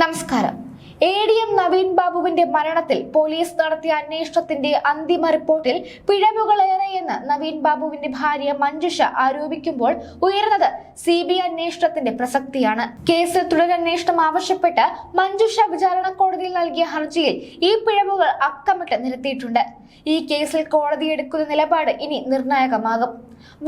നമസ്കാരം. A D M Naveen ബാബുവിന്റെ മരണത്തിൽ പോലീസ് നടത്തിയ അന്വേഷണത്തിന്റെ അന്തിമ റിപ്പോർട്ടിൽ പിഴവുകളേറെയെന്ന് നവീൻ ബാബുവിന്റെ ഭാര്യ മഞ്ജുഷ ആരോപിക്കുമ്പോൾ ഉയർന്നത് സി ബി അന്വേഷണത്തിന്റെ പ്രസക്തിയാണ്. കേസിൽ തുടരന്വേഷണം ആവശ്യപ്പെട്ട് മഞ്ജുഷ വിചാരണ കോടതിയിൽ നൽകിയ ഹർജിയിൽ ഈ പിഴവുകൾ അക്കമിട്ട് നിരത്തിയിട്ടുണ്ട്. ഈ കേസിൽ കോടതി എടുക്കുന്ന നിലപാട് ഇനി നിർണായകമാകും.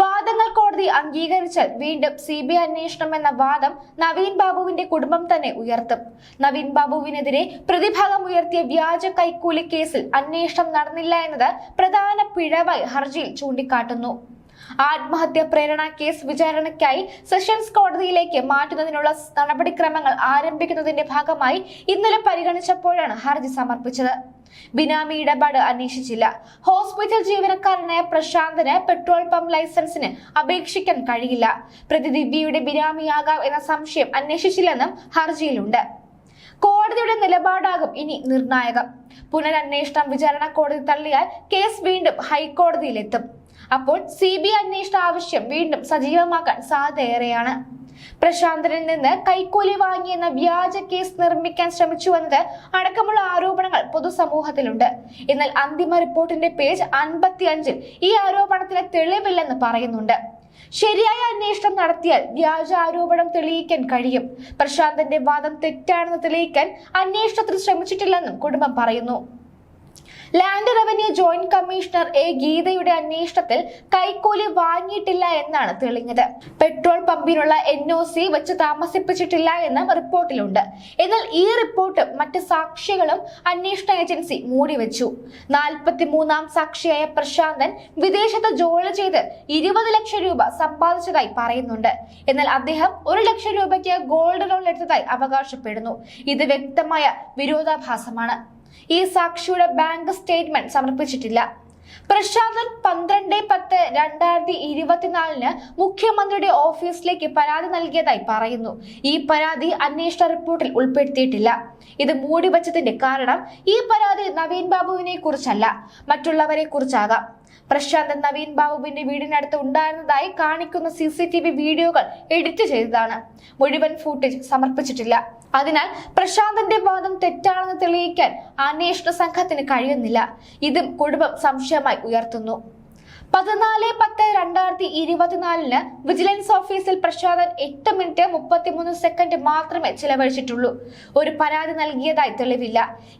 വാദങ്ങൾ കോടതി അംഗീകരിച്ചാൽ വീണ്ടും സി ബി ഐ അന്വേഷണം എന്ന വാദം നവീൻ ബാബുവിന്റെ കുടുംബം തന്നെ ഉയർത്തും. നവീൻ ബാബുവിനെതിരെ പ്രതിഭാഗം ഉയർത്തിയ വ്യാജ കൈക്കൂലി കേസിൽ അന്വേഷണം നടന്നില്ല എന്നത് പ്രധാന പിഴവായി ഹർജിയിൽ ചൂണ്ടിക്കാട്ടുന്നു. ആത്മഹത്യ പ്രേരണ കേസ് വിചാരണയ്ക്കായി സെഷൻസ് കോടതിയിലേക്ക് മാറ്റുന്നതിനുള്ള നടപടിക്രമങ്ങൾ ആരംഭിക്കുന്നതിന്റെ ഭാഗമായി ഇന്നലെ പരിഗണിച്ചപ്പോഴാണ് ഹർജി സമർപ്പിച്ചത്. ബിനാമി ഇടപാട് അന്വേഷിച്ചില്ല. ഹോസ്പിറ്റൽ ജീവനക്കാരനായ പ്രശാന്തിന് പെട്രോൾ പമ്പ് ലൈസൻസിന് അപേക്ഷിക്കാൻ കഴിയില്ല. പ്രതി ദിവ്യയുടെ ബിനാമിയാകാം എന്ന സംശയം അന്വേഷിച്ചില്ലെന്നും ഹർജിയിലുണ്ട്. കോടതിയുടെ നിലപാടാകും ഇനി നിർണായകം. പുനരന്വേഷണം വിചാരണ കോടതി തള്ളിയാൽ കേസ് വീണ്ടും ഹൈക്കോടതിയിലെത്തും. അപ്പോൾ സി ബി ഐ അന്വേഷണ ആവശ്യം വീണ്ടും സജീവമാക്കാൻ സാധ്യതയേറെയാണ്. പ്രശാന്തനിൽ നിന്ന് കൈക്കൂലി വാങ്ങിയെന്ന വ്യാജ കേസ് നിർമ്മിക്കാൻ ശ്രമിച്ചുവെന്നത് അടക്കമുള്ള ആരോപണങ്ങൾ പൊതുസമൂഹത്തിലുണ്ട്. എന്നാൽ അന്തിമ റിപ്പോർട്ടിന്റെ പേജ് അൻപത്തി അഞ്ചിൽ ഈ ആരോപണത്തിന് തെളിവില്ലെന്ന് പറയുന്നുണ്ട്. ശരിയായ അന്വേഷണം നടത്തിയാൽ വ്യാജ ആരോപണം തെളിയിക്കാൻ കഴിയും. പ്രശാന്തന്റെ വാദം തെറ്റാണെന്ന് തെളിയിക്കാൻ അന്വേഷണത്തിൽ ശ്രമിച്ചിട്ടില്ലെന്നും കുടുംബം പറയുന്നു. Land revenue joint commissioner A ഗീതയുടെ അന്വേഷണത്തിൽ കൈക്കൂലി വാങ്ങിയിട്ടില്ല എന്നാണ് തെളിഞ്ഞത്. പെട്രോൾ പമ്പിനുള്ള എൻ ഒ സി വെച്ച് താമസിപ്പിച്ചിട്ടില്ല എന്നും റിപ്പോർട്ടിലുണ്ട്. എന്നാൽ ഈ റിപ്പോർട്ട് മറ്റ് സാക്ഷികളും അന്വേഷണ ഏജൻസി മൂടിവെച്ചു. നാൽപ്പത്തി മൂന്നാം സാക്ഷിയായ പ്രശാന്തൻ വിദേശത്ത് ജോലി ചെയ്ത് ഇരുപത് ലക്ഷം രൂപ സമ്പാദിച്ചതായി പറയുന്നുണ്ട്. എന്നാൽ അദ്ദേഹം ഒരു ലക്ഷം രൂപയ്ക്ക് ഗോൾഡ് ലോൺ എടുത്തതായി അവകാശപ്പെടുന്നു. ഇത് വ്യക്തമായ വിരോധാഭാസമാണ്. ഈ സാക്ഷിയുടെ ബാങ്ക് സ്റ്റേറ്റ്മെന്റ് സമർപ്പിച്ചിട്ടില്ല. പ്രശാന്തൻ പന്ത്രണ്ട് പത്ത് രണ്ടായിരത്തി ഇരുപത്തിനാലിന് മുഖ്യമന്ത്രിയുടെ ഓഫീസിലേക്ക് പരാതി നൽകിയതായി പറയുന്നു. ഈ പരാതി അന്വേഷണ റിപ്പോർട്ടിൽ ഉൾപ്പെടുത്തിയിട്ടില്ല. ഇത് മൂടിവച്ചതിന്റെ കാരണം ഈ പരാതി നവീൻ ബാബുവിനെ കുറിച്ചല്ല. മറ്റുള്ളവരെ കുറിച്ചാകാം. പ്രശാന്തൻ നവീൻ ബാബുവിന്റെ വീടിനടുത്ത് ഉണ്ടായിരുന്നതായി കാണിക്കുന്ന സി സി ടി വി വീഡിയോകൾ എഡിറ്റ് ചെയ്തതാണ്. മുഴുവൻ ഫൂട്ടേജ് സമർപ്പിച്ചിട്ടില്ല. അതിനാൽ പ്രശാന്തന്റെ വാദം തെറ്റാണെന്ന് തെളിയിക്കാൻ അന്വേഷണ സംഘത്തിന് കഴിയുന്നില്ല. ഇതും കുടുംബം സംശയമായി ഉയർത്തുന്നു. പതിനാല് പത്ത് രണ്ടായിരത്തി ഇരുപത്തിനാലിന് വിജിലൻസ് ഓഫീസിൽ പ്രശാന്തൻ എട്ട് മിനിറ്റ് മുപ്പത്തിമൂന്ന് സെക്കൻഡ് മാത്രമേ ചിലവഴിച്ചിട്ടുള്ളൂ. ഒരു പരാതി നൽകിയതായി തെളിവില്ല.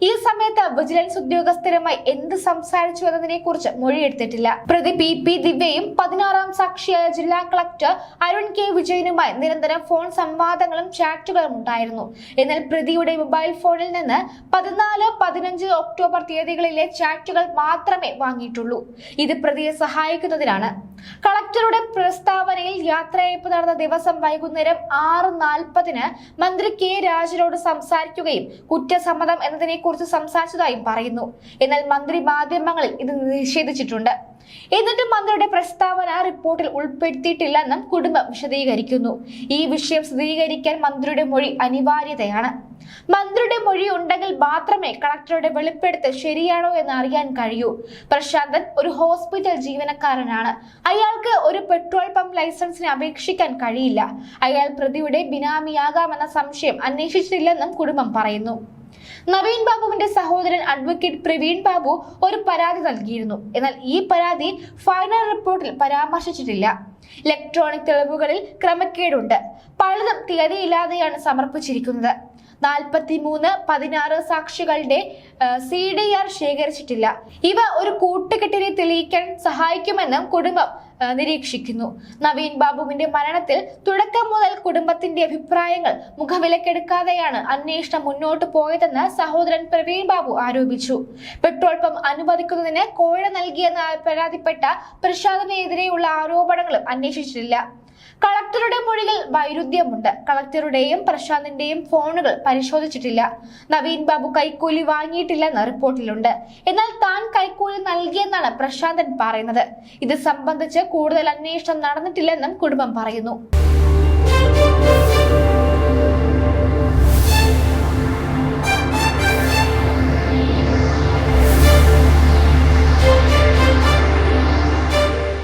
ഈ സമയത്ത് വിജിലൻസ് ഉദ്യോഗസ്ഥരുമായി എന്ത് സംസാരിച്ചു എന്നതിനെ കുറിച്ച് മൊഴിയെടുത്തിട്ടില്ല. പ്രതി പി പി ദിവ്യയും പതിനാറാം സാക്ഷിയായ ജില്ലാ കളക്ടർ അരുൺ കെ വിജയനുമായി നിരന്തരം ഫോൺ സംവാദങ്ങളും ചാറ്റുകളും ഉണ്ടായിരുന്നു. എന്നാൽ പ്രതിയുടെ മൊബൈൽ ഫോണിൽ നിന്ന് പതിനാല് പതിനഞ്ച് ഒക്ടോബർ തീയതികളിലെ ചാറ്റുകൾ മാത്രമേ വാങ്ങിയിട്ടുള്ളൂ. ഇത് പ്രതിയെ സഹായിക്കുന്നതിനാണ്. കളക്ടറുടെ പ്രസ്താവനയിൽ യാത്രയയപ്പ് നടന്ന ദിവസം വൈകുന്നേരം ആറ് നാൽപ്പതിന് മന്ത്രി കെ രാജനോട് സംസാരിക്കുകയും കുറ്റസമ്മതം എന്നതിനെ കുറിച്ച് സംസാരിച്ചതായും പറയുന്നു. എന്നാൽ മന്ത്രി മാധ്യമങ്ങളിൽ ഇത് നിഷേധിച്ചിട്ടുണ്ട്. എന്നിട്ട് മന്ത്രിയുടെ പ്രസ്താവന റിപ്പോർട്ടിൽ ഉൾപ്പെടുത്തിയിട്ടില്ലെന്നും കുടുംബം വിശദീകരിക്കുന്നു. ഈ വിഷയം സ്ഥിരീകരിക്കാൻ മന്ത്രിയുടെ മൊഴി അനിവാര്യതയാണ്. മന്ത്രിയുടെ മൊഴി ഉണ്ടെങ്കിൽ മാത്രമേ കളക്ടറുടെ വെളിപ്പെടുത്തൽ ശരിയാണോ എന്ന് അറിയാൻ കഴിയൂ. പ്രശാന്തൻ ഒരു ഹോസ്പിറ്റൽ ജീവനക്കാരനാണ്. അയാൾക്ക് ഒരു പെട്രോൾ പമ്പ് ലൈസൻസിന് അപേക്ഷിക്കാൻ കഴിയില്ല. അയാൾ പ്രതിയുടെ ബിനാമിയാകാമെന്ന സംശയം അന്വേഷിച്ചിട്ടില്ലെന്നും കുടുംബം പറയുന്നു. നവീൻ ബാബുവിന്റെ സഹോദരൻ അഡ്വക്കേറ്റ് പ്രവീൺ ബാബു ഒരു പരാതി നൽകിയിരുന്നു. എന്നാൽ ഈ പരാതി ഫൈനൽ റിപ്പോർട്ടിൽ പരാമർശിച്ചിട്ടില്ല. ഇലക്ട്രോണിക് തെളിവുകളിൽ ക്രമക്കേടുണ്ട്. പലതും തീയതിയില്ലാതെയാണ് സമർപ്പിച്ചിരിക്കുന്നത്. നാൽപ്പത്തി മൂന്ന് പതിനാറ് സാക്ഷികളുടെ സി ഡി ആർ ശേഖരിച്ചിട്ടില്ല. ഇവ ഒരു കൂട്ടുകെട്ടിനെ തെളിയിക്കാൻ സഹായിക്കുമെന്നും കുടുംബം നിരീക്ഷിക്കുന്നു. നവീൻ ബാബുവിന്റെ മരണത്തിൽ തുടക്കം മുതൽ കുടുംബത്തിന്റെ അഭിപ്രായങ്ങൾ മുഖവിലക്കെടുക്കാതെയാണ് അന്വേഷണം മുന്നോട്ട് പോയതെന്ന് സഹോദരൻ പ്രവീൺ ബാബു ആരോപിച്ചു. പെട്രോൾ പമ്പ് അനുവദിക്കുന്നതിന് കോഴ നൽകിയെന്ന് പരാതിപ്പെട്ട പ്രസാദിനെതിരെയുള്ള ആരോപണങ്ങളും അന്വേഷിച്ചിട്ടില്ല. കളക്ടറുടെ മൊഴിയിൽ വൈരുദ്ധ്യമുണ്ട്. കളക്ടറുടെയും പ്രശാന്തിന്റെയും ഫോണുകൾ പരിശോധിച്ചിട്ടില്ല. നവീൻ ബാബു കൈക്കൂലി വാങ്ങിയിട്ടില്ലെന്ന് റിപ്പോർട്ടിലുണ്ട്. എന്നാൽ താൻ കൈക്കൂലി നൽകിയെന്നാണ് പ്രശാന്തൻ പറയുന്നത്. ഇത് സംബന്ധിച്ച് കൂടുതൽ അന്വേഷണം നടന്നിട്ടില്ലെന്നും കുടുംബം പറയുന്നു.